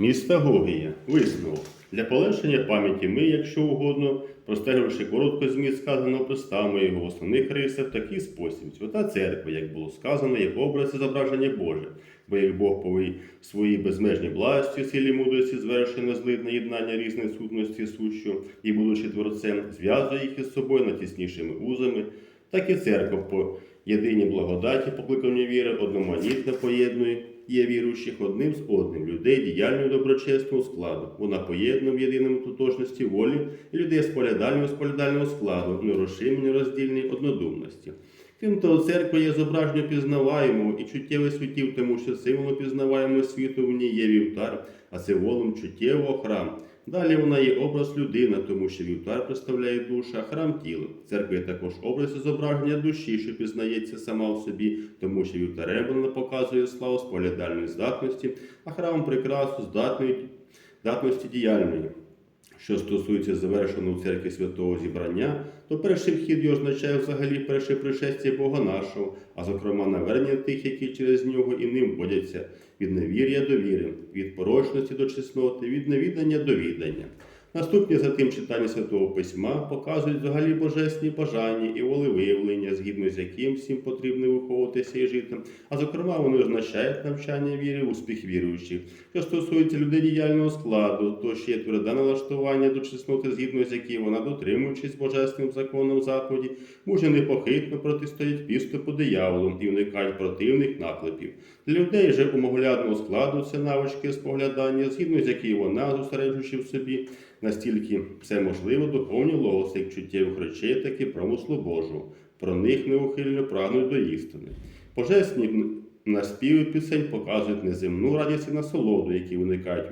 Містагогія. Висновок. Для полегшення пам'яті ми, якщо угодно, простеживши коротко зміст сказаного, представимо його основних рисах в такий спосіб. Свята церква, як було сказано, як образ і зображення Боже, бо як Бог повий своїй безмежній благості, силі мудрості, звершене злитне єднання різних сутності сущу і будучи творцем, зв'язує їх із собою натіснішими узами, так і церква по єдиній благодаті, покликання віри, одноманітно поєднує є віруючих одним з одним, людей діяльного доброчесного складу. Вона поєднує в єдиному тотожності волі і людей сполядального сполядального складу, нерозшимені роздільній однодумності. Крім того, церква є зображення пізнаваємого і чуттєвих світів, тому що символом пізнаваємого світу в ній є вівтар, а символом чуттєвого храм. Далі вона є образ людина, тому що вівтар представляє душу, храм тіло. Церква є також образ і зображення душі, що пізнається сама в собі, тому що вівтарем вона показує славу споглядальної здатності, а храмом прикрасу здатної здатності діяльної. Що стосується завершеного в церкві святого зібрання, то перший вхід його означає взагалі перше пришестя Бога нашого, а зокрема навернення тих, які через нього і ним водяться від невір'я до віри, від порочності до чесноти, від невідання до відання. Наступні за тим читання Святого Письма показують взагалі божесні бажання і волевиявлення, згідно з яким всім потрібно виховуватися і жити. А зокрема, вони означають навчання віри, успіх віруючих. Що стосується людей діяльного складу, то ще є тверде налаштування до чесноти, згідно з яким вона, дотримуючись божественним законом заповіді, може непохитно протистоїть підступу дияволу і уникають противних наклепів. Для людей же умоглядного складу це навички споглядання, згідно з яким вона, зосереджуючи в собі, настільки все можливо, духовні логоси, як чуттєвих речей, так і промислу Божого. Про них неухильно прагнуть до істини. Божественні наспіви пісень показують неземну радість і насолоду, які виникають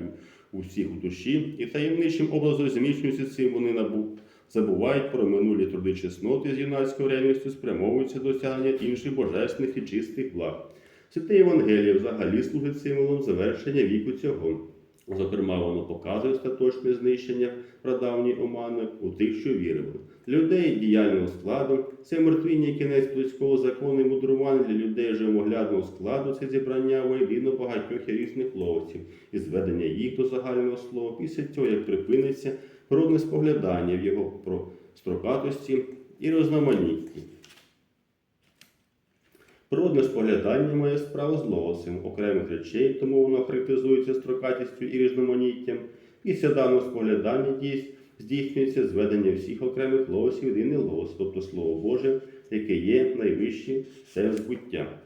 у, всіх у душі, і таємничим образом зміщуються цим вони набу. Забувають про минулі труди чесноти з юнацькою реальністю, спрямовуються до досягнення інших божественних і чистих благ. Святе Євангеліє взагалі служить символом завершення віку цього. Зокрема, воно показує остаточне знищення прадавньої омани у тих, що вірили. Людей діяльного складу це мертвіння кінець близького закону і мудрування для людей же оглядного складу це зібрання воєдино багатьох різних ловців і зведення їх до загального слова. Після цього, як припиниться природне споглядання в його прострокатості і розноманітті. Природне споглядання має справу з логосом окремих речей, тому воно характеризується строкатістю і різноманіттям. Після даного споглядання дійс здійснюється зведення всіх окремих логосів єдиний логос, тобто Слово Боже, яке є найвищий все збуття.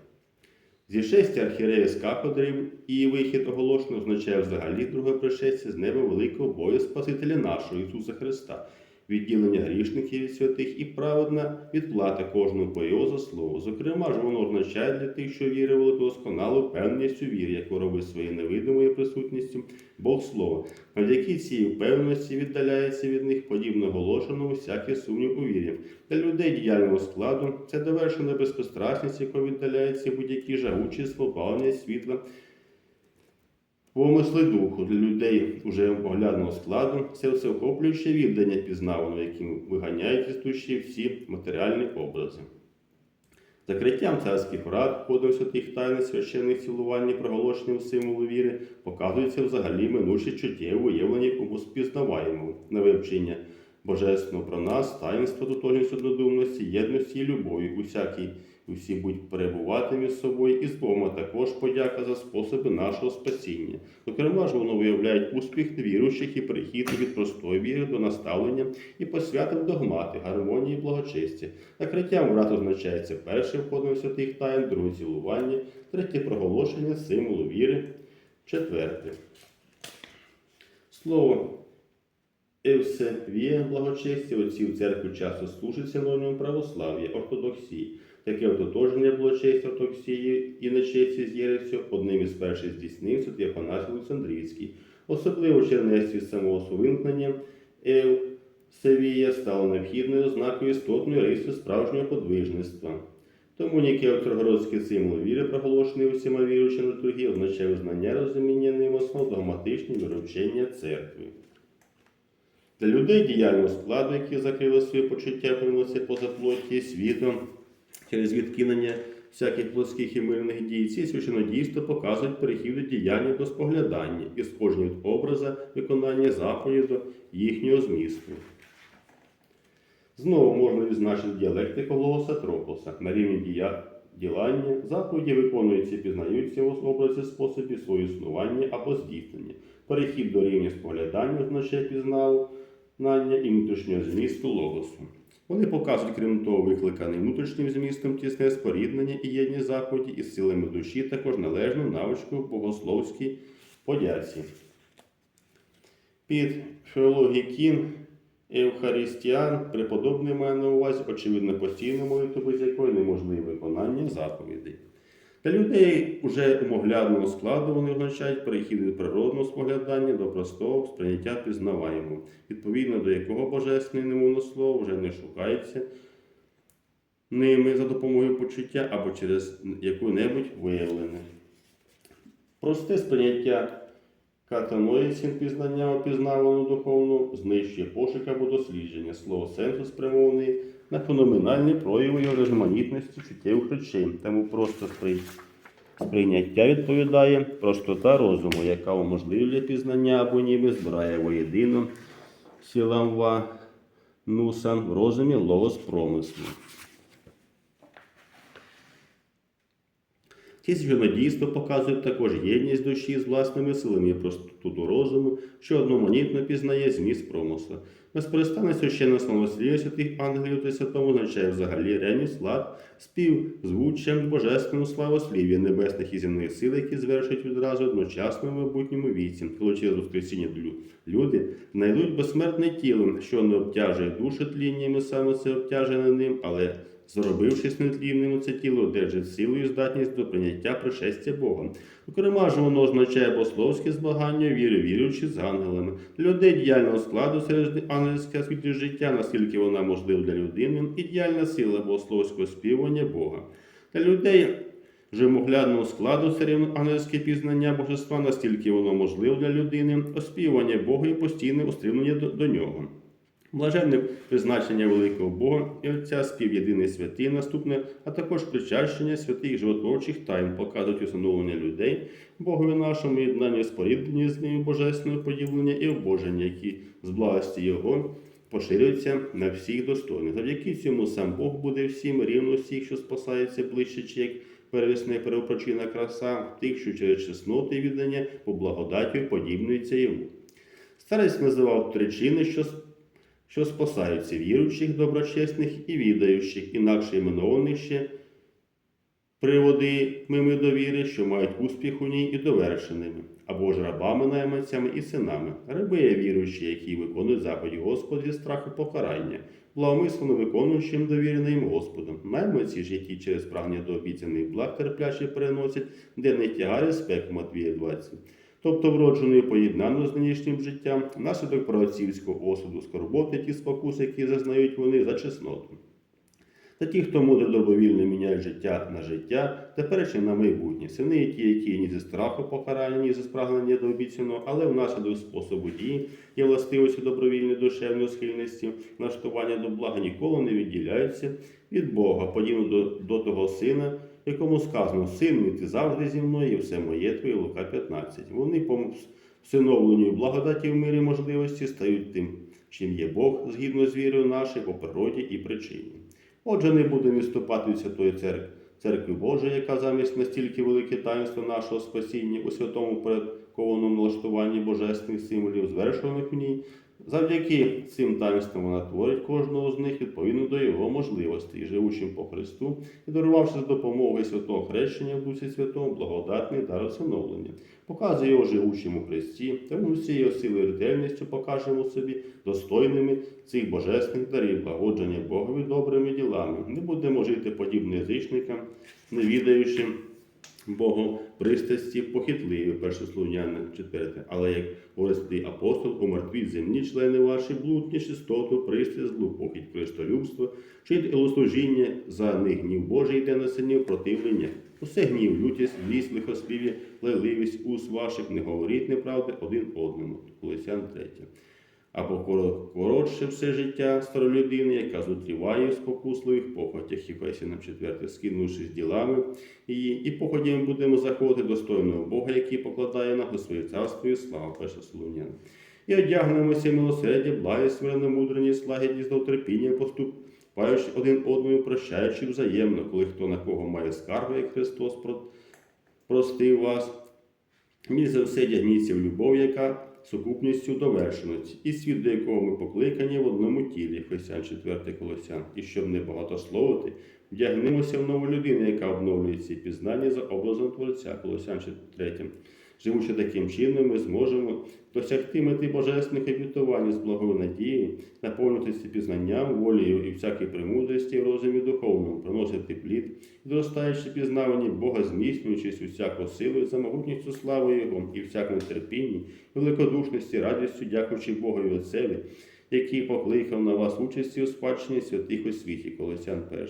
Зі шести архіреї з кафедрів і вихід оголошено означає взагалі друге пришестя з неба великого бою Спасителя нашого Ісуса Христа, відділення грішників від святих і праведна відплата кожному по його заслугу. Зокрема ж воно означає для тих, що вірили в досконалу певність у вірі, яку робить своєю невидимою присутністю Бог Слово, завдяки цій впевненості віддаляється від них подібно оголошеному всякий сумнів у вірі. Для людей діяльного складу це довершена безпострасність, якою віддаляється будь-які жагучі спобавлення світла. Помисли духу для людей уже оглядного складу це всеохоплююче віддання пізнавано, яким виганяють із душі всі матеріальні образи. Закриттям царських рад, входом святих тайн священних цілувань, і проголошенням символу віри, показується взагалі минуче чуттєве уявлення комусь пізнаваємо на вивчення божественного про нас, таїнство тотожність однодумності, єдності і любові, усякій усі будь перебувати між собою і з Богом, також подяка за способи нашого спасіння. Зокрема ж воно виявляє успіх невіруючих і перехід від простої віри до наставлення і посвяти в догмати, гармонії і благочестя. Накриттям врат означається першим входом святих таїн, друге цілування, третє проголошення символу віри, четверте. Слово Евсевія благочестя отців церкви часто служить синонімом православ'я, ортодоксії. Таке ототожнення благочестя ортодоксії і нечесті з Єресю одним із перших здійснив святий Афанасій Олександрійський. Особливо в чернецтві самого сувимкнення Евсевія стало необхідною ознакою істотної риси справжнього подвижництва. Тому ніякий авторгородський символ віри, проголошений усіма віруючими літургії, означає визнання розуміння ним основ догматичні міровчення церкви. Для людей діяльного складу, які закрили свої почуття, повинилися поза плоті світом через відкинення всяких плоских і мирних дій, ці священодійства показують перехід від діяння до споглядання і сходження від образа виконання заповіді до їхнього змісту. Знову можна відзначити діалектику голоса тропоса на рівні дія ділання, заповіді виконуються і пізнаються в образі способі свого існування або здійснення. Перехід до рівня споглядання означає пізнання і внутрішнього змісту логосу. Вони показують, крім того, викликаний внутрішнім змістом тісне споріднення і єдність заході із силами душі, також належну навичку в богословській подяці. Під феологікін Евхаристіан преподобний має на увазі, очевидно, постійну молитву, без якої неможливе виконання заповідей. Для людей уже умоглядного складу вони означають перехід від природного споглядання до простого сприйняття пізнаваємо, відповідно до якого божественне немовне слово вже не шукається ними за допомогою почуття або через яку-небудь виявлене. Просте сприйняття Катаноїцін пізнання опізнавану духовну знищує пошук або дослідження. Слово сенсу спрямований на феноменальні прояви його різноманітності чуттєвих речей. Тому просто сприйняття відповідає простота розуму, яка уможливлює пізнання або ніби збирає воєдино сіламва нусан в розумі логос промислу. Ці священодійства показують також єдність душі з власними силами простоту розуму, що одноманітно пізнає зміст промисла. Безперестанне священне словослів'я святих ангелів та святому означає взагалі ревність, лад, спів, звуччя, божественну славослів'я небесних і земних сил, які звершують відразу одночасно в майбутньому віці, коли через Воскресіння люди знайдуть безсмертне тіло, що не обтяжує душу тліннями, саме це обтяжене ним, але Зробившись нетлінним, це тіло одержить силу і здатність до прийняття пришестя Бога. Зокрема ж воно означає богословське змагання віри, віруючи з ангелами. Для людей діяльного складу серед ангельського світлі життя, наскільки вона можлива для людини, і діяльна сила богословського співання Бога. Для людей же моглядного складу серед ангельське пізнання божества, настільки воно можливе для людини, оспівування Бога і постійне устремлення до, до нього. Блаженне призначення великого Бога і Отця, співєдиний святий наступне, а також причащення святих животворчих тайн показують усиновлення людей, Богові нашому єднання споріднення з ним, божественного поділення і обоження, які з благості Його поширюються на всіх достойних. Завдяки цьому сам Бог буде всім рівно всіх, що спасаються ближче, чи як первісна переопрочина краса, тих, що через чесноти і віддання по благодаті подібнуються йому. Старець називав тричини, що що спасаються віруючих, доброчесних і відаючих, інакше іменованих ще приводи мими довіри, що мають успіх у ній і довершеними, або ж рабами найманцями і синами, раби є віруючі, які виконують заповіді Господа зі страху покарання, благомислено виконуючим довіреним Господом. Найманці ж, які через прагнення до обіцяних благ терпляче переносять, де не тягари спеку Матвія 20 тобто вродженою поєднано з нинішнім життям, наслідок праотцівського осуду, скорботи ті спокуси, які зазнають вони за чесноту. Та ті, хто мудро добровільно міняють життя на життя, теперішнє на майбутнє, сини ті, які ні зі страху покарання, ні зі спрагнення до обіцяного, але внаслідок способу дії і властивості добровільної душевної схильності, налаштування до блага ніколи не відділяються від Бога, подібно до, до того сина, якому сказано, син мій, ти завжди зі мною, і все моє твоє Лука 15. Вони по всиновленню благодаті в мирі можливості стають тим, чим є Бог, згідно з вірою нашою по природі і причині. Отже, не будемо відступати від Святої Церкви, Церкви Божої, яка замість настільки велике таїнство нашого спасіння у святому порядкованому налаштуванні божественних символів, звершуваних в ній, завдяки цим таїнствам вона творить кожного з них відповідно до його можливостей, живучим по Христу і дарувавши з допомогою святого хрещення в Дусі Святому благодатний дар усиновлення. Показує його живучим у Христі, тому всі його сили і ретельністю покажемо собі достойними цих божественних дарів, благодження Богові добрими ділами. Не будемо жити подібно язичникам, не відаючи Богу пристрасті похитливі, перше Слуняне 4. Але як говорить святий апостол, умертвіть земні члени ваші, блудні, чистоту, пристрасть, злу, похідь, користолюбство, чит служіння, за них гнів Божий йде на синів противлення. Усе гнів, лютість, лість, лихослів'я, лайливість, ус ваших, не говоріть неправди один одному. Колосян 3. Або коро- коротше все життя старої людини, яка зутріває в спокусливих похотях Єфесінам 4, скинувши з ділами її, і походями будемо заходити достойного Бога, який покладає до своє царство і славу, 1 Солонян. І одягнемося милосердя, благість, мудрість, лагідність, довтерпіння, поступаючи один одному, прощаючи взаємно, коли хто на кого має скаргу, як Христос простив вас. Між за все дягніться в любов, яка сукупністю довершеності, і світ, до якого ми покликані в одному тілі, Християн 4 Колосян, і щоб не багатословити, вдягнемося в нову людину, яка обновлюється пізнання за образом Творця, Колосян 3. Живучи таким чином, ми зможемо досягти мети божественних обітувань з благою надією, наповнитися пізнанням, волею і всякої премудрості в розумі духовному, приносити плід, зростаючи пізнаванні Бога, зміцнюючись усяку силою за могутністю слави Його і всякому терпінні, великодушності, радістю, дякуючи Богові Отцеві, який покликав на вас участі у спадщині святих у світі, Колосян 1.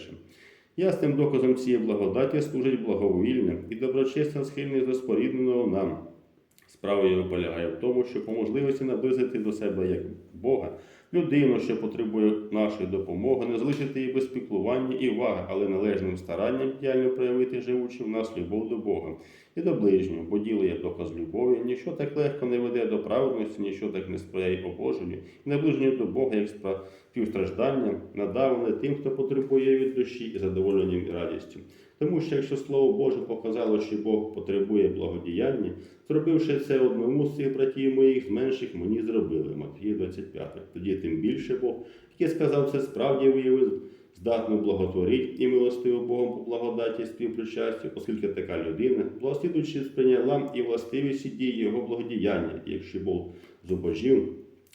Ясним доказом цієї благодаті служить благовільне і доброчесне схильність до спорідненого нам. Справа його полягає в тому, що по можливості наблизити до себе як Бога людину, що потребує нашої допомоги, не залишити її без піклування і уваги, але належним старанням діяльно проявити живучи в нас любов до Бога і до ближнього, бо діло є доказ любові, ніщо так легко не веде до праведності, ніщо так не сприяє обоженню і наближенню до Бога, як співстраждання, надаване тим, хто потребує від душі і задоволенням і радістю. Тому що якщо Слово Боже показало, що Бог потребує благодіяння, зробивши це одному з цих братів моїх, менших мені зробили. Матвія 25. Тоді тим більше Бог, який сказав це справді виявив, здатно благотворить і милостиво Богом по благодаті співпричастю, оскільки така людина, благослідуючи сприйняла і властивісті дії Його благодіяння, якщо Бог зубожів,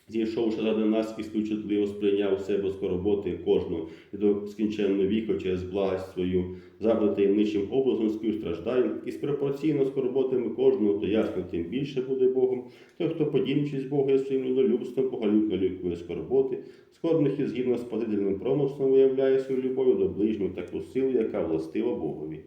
зійшовши заради нас і співчутливо сприйняв у себе скорботи кожного. І до скінченного віку через благость свою, завжди таємничим образом співстраждає, і з пропорційно скорботами кожного, то ясно тим більше буде Богом, той, хто подібничись Богу і своїм людолюбством, погалюкно лікує скорботи, скорбних і згідно з подительним промислом виявляє свою любов до ближнього таку силу, яка властива Богові.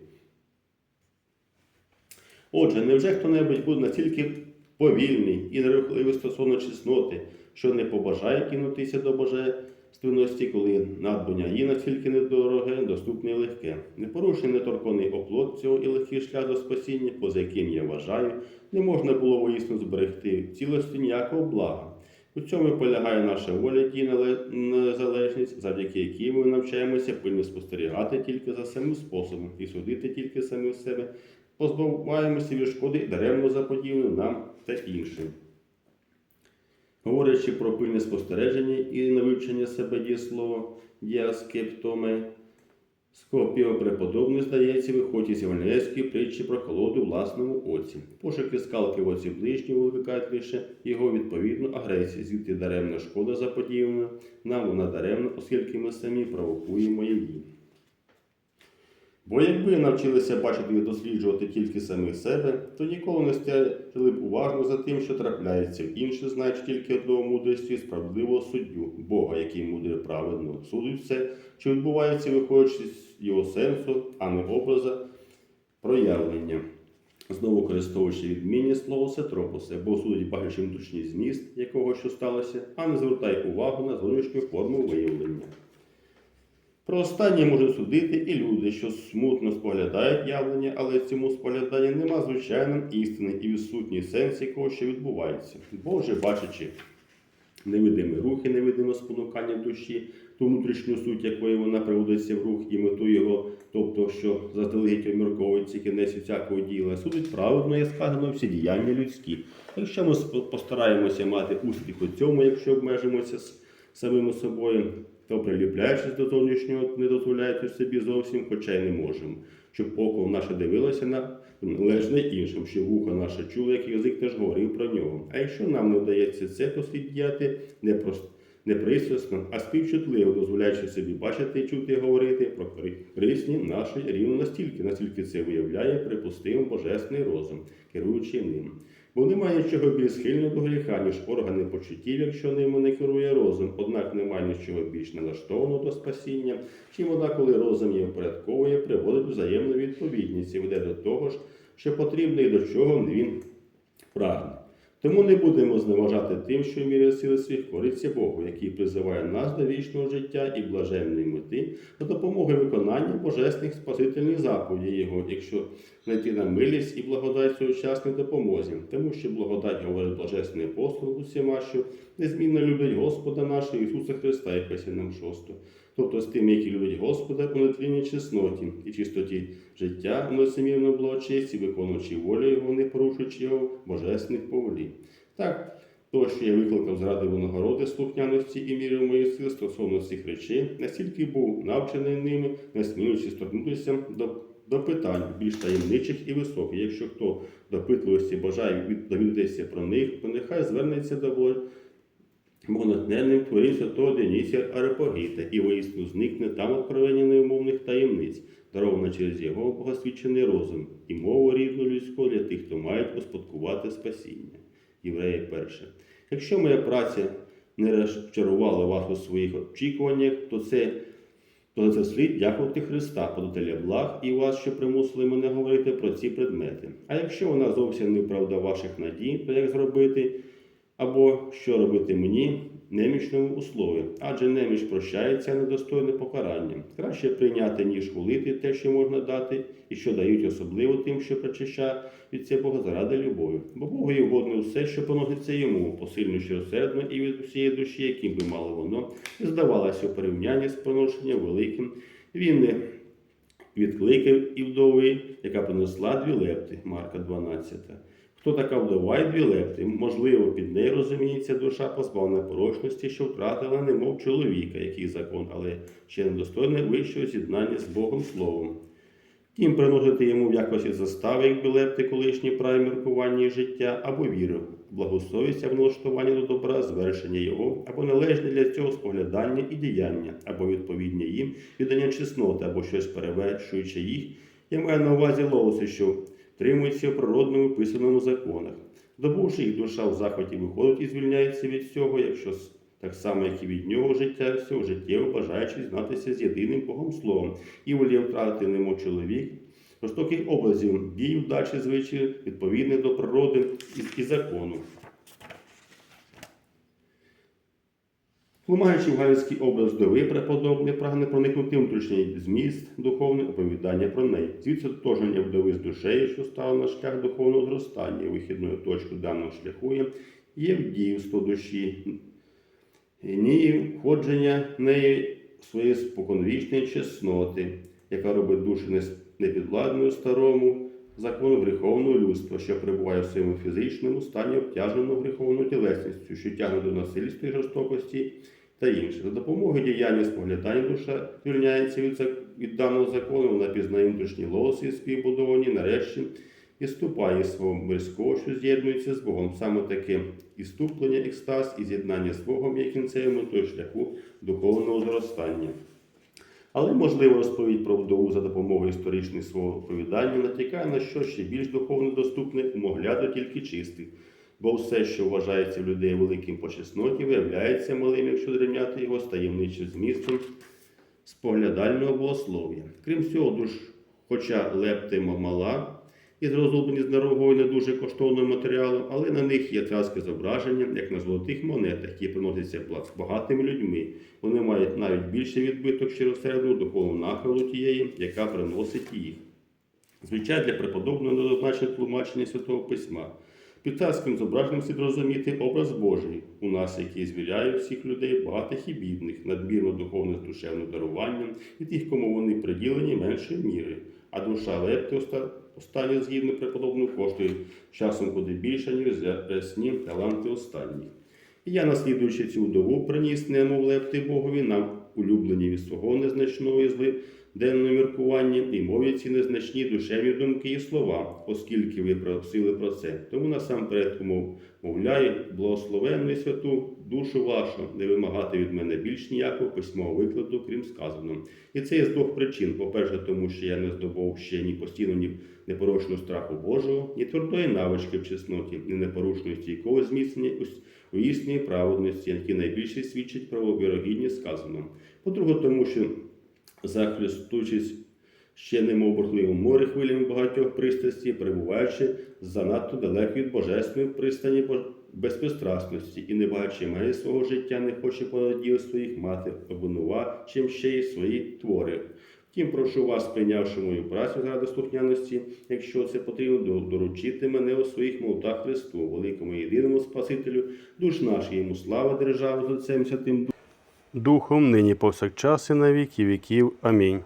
Отже, невже хто-небудь буде настільки повільний і нерухливий стосовно чесноти, що не побажає кинутися до божественності, коли надбання її настільки недороге, доступне і легке. Непорушений неторканий оплот цього і легкий шлях до спасіння, поза яким я вважаю, не можна було воїсно зберегти цілості ніякого блага. У цьому і полягає наша воля і незалежність, завдяки якій ми навчаємося пильно спостерігати тільки за самим способом і судити тільки самі себе, позбуваємося від шкоди даремно заподіяну нам та іншим. Говорячи про пильне спостереження і на вивчення себе дієслова діаскептоме, Скопіо преподобний, здається, виходить із Євангельської притчі про колоду власному оці. Пошуки скалки в оці ближнього викликають лише його відповідну агресію, звідти даремна шкода заподіяна, нам вона даремна, оскільки ми самі провокуємо її. Бо якби навчилися бачити і досліджувати тільки самих себе, то ніколи не стежили б уважно за тим, що трапляється в інших, знаючи тільки одного мудрості справедливого суддю, Бога, який мудре праведно судить все, що відбувається, виходячи з його сенсу, а не образа проявлення. Знову користуючи відмінні слово сетропосе, бо судить бачачи внутрішній зміст якого що сталося, а не звертай увагу на зовнішню форму виявлення. Про останнє можуть судити і люди, що смутно споглядають явлення, але в цьому спогляданні нема звичайним істини і відсутній сенс якого що відбувається. Боже, бачачи невидимі рухи, невидиме спонукання душі, ту внутрішню суть, якої вона приводиться в рух і мету його, тобто, що заздалегідь обмірковується кінець всякого діла, судить праведно і сказано всі діяння людські. Якщо ми постараємося мати успіх у цьому, якщо обмежимося з самими собою, то приліпляючись до зовнішнього, не дозволяєте собі зовсім, хоча й не можемо. Щоб око наше дивилося на належне іншим, щоб вухо наше чуло, як язик теж говорив про нього. А якщо нам не вдається це, то слід діяти не просто. Не пристрасно, а співчутливо, дозволяючи собі бачити, чути і говорити про присні нашої рівно настільки, наскільки це виявляє припустимий божественний розум, керуючи ним. Бо немає нічого більш схильного до гріха, ніж органи почуттів, якщо ними не керує розум. Однак немає нічого більш налаштованого до спасіння, чим вона, коли розум її впорядковує, приводить взаємну відповідність і веде до того ж, що потрібно і до чого він прагне. Тому не будемо зневажати тим, що в сили своїх кориться Богу, який призиває нас до вічного життя і блаженної мети за допомогою виконання божественних спасительних заповідей Його, якщо знайти нам милість і благодать своєчасній допомозі, тому що благодать говорить блажесний апостол усіма, що незмінно люблять Господа нашого Ісуса Христа, і нам шосто. Тобто з тим, які люблять Господа у нетлінній чесноті і чистоті життя, у несумірно благочесті, виконуючи волю Його, не порушуючи Його божественних повелів. Так, то, що я викликав зради винагороди слухняності і міри моєї сили стосовно цих речей, настільки був навчений ними, не сміючи сторкнутися до, до питань більш таємничих і високих. Якщо хто допитливості бажає довідатися про них, то нехай звернеться до Бога Богонатненним творів святого Денісія Арепогіта і воїстину зникне там откровення неумовних таємниць, даровано через його богосвідчений розум і мову рідну людську для тих, хто мають успадкувати спасіння. Євреї перше. Якщо моя праця не розчарувала вас у своїх очікуваннях, то це то за слід дякувати Христа, подателя благ і вас, що примусили мене говорити про ці предмети. А якщо вона зовсім не правда ваших надій, то як зробити? Або що робити мені, немічному услові, адже неміч прощається недостойне покаранням. Краще прийняти, ніж хулити те, що можна дати, і що дають особливо тим, що причаща від цього Бога заради любові. Бо Богу є угодно все, що поноситься йому, посильно щиросердно і від усієї душі, яким би мало воно, і здавалося у порівнянні з поношенням великим. Він не відкликав і вдови, яка принесла дві лепти, Марка 12. Хто така вдова й дві лепти? Можливо, під нею розуміється душа позбавлена порочності, що втратила немов чоловіка, який закон, але ще недостойне вищого з'єднання з Богом Словом. Тім приносити йому в якості застави, як білепти колишні праві міркування життя, або віру, благосовість або налаштування до добра, звершення його, або належне для цього споглядання і діяння, або відповідні їм віддання чесноти, або щось перевершуючи їх. Я маю на увазі лоуси, що тримуються в природному писаному законах. Здобувши їх, душа в захваті виходить і звільняється від всього, якщо так само, як і від нього життя всього життєво бажаючи знатися з єдиним Богом Словом, і воліє втратити нему чоловік, жорстоких образів, дій, вдачі, звичаї, відповідне до природи і закону. Тлумаючи галицький образ вдови преподобний, прагне проникнути внутрішній зміст духовне оповідання про неї. Звідси отоження вдови з душею, що стала на шлях духовного зростання, вихідною точкою даного шляху є, вдівство душі, ні входження неї своєї споконвічної чесноти, яка робить душу непідвладною старому закону гріховного людства, що перебуває в своєму фізичному стані обтяженого гріховною тілесністю, що тягне до насильства і жорстокості та інше. За допомогою діяння споглядання душа звільняється від, від даного закону, вона пізнає внутрішні лоси співбудовані, нарешті і ступає свого мирського, що з'єднується з Богом. Саме таке іступлення, екстаз і з'єднання з Богом є кінцевим метою шляху духовного зростання. Але можливо розповідь про вдову за допомогою історичних свого оповідання натякає на що ще більш духовно доступне умогляду тільки чистих. Бо все, що вважається в людей великим по чесноті, виявляється малим, якщо зрівняти його з таємничим змістом споглядального богослов'я. Крім цього, душ, хоча лептима мала і зроблені з дорогою не дуже коштовним матеріалом, але на них є царське зображення, як на золотих монетах, які приносяться багатими людьми. Вони мають навіть більший відбиток щиросердного духовного нахилу тієї, яка приносить їх. Звичай для преподобного недозначне тлумачення Святого Письма. Під царським зображенням слід розуміти образ Божий у нас, який звіряє всіх людей, багатих і бідних, надмірно духовне з душевним даруванням і тих, кому вони приділені меншої міри. А душа лепти оста- останні згідно преподобного коштує часом куди більше, ніж рясні таланти останніх. І я, наслідуючи цю вдову, приніс немов лепти Богові нам улюблені від свого незначного і зли денного міркування і мові ці незначні душевні думки і слова, оскільки ви просили про це. Тому насамперед умов, мовляю, благословенну святу душу вашу, не вимагати від мене більш ніякого письмового викладу, крім сказаного. І це є з двох причин. По-перше, тому що я не здобув ще ні постійно, ні непорочного страху Божого, ні твердої навички в чесноті, ні непорушної стійкого зміцнення у- істинній праведності, які найбільше свідчать про вірогідність сказаного. По-друге, тому що захлюстуючись ще немов бурхливому морі хвилями багатьох пристрастей, перебуваючи занадто далеко від божественної пристані безпристрасності і не бачачи межі свого життя, не хоче понад діл своїх мати, обвинувачим ще й свої твори. Втім, прошу вас, прийнявши мою працю заради слухняності, якщо це потрібно, доручити мене у своїх молотах Христу, великому єдиному Спасителю, душ наш, йому слава держави з Отцем Святим Духом, нині повсякчас і на віки віків. Амінь.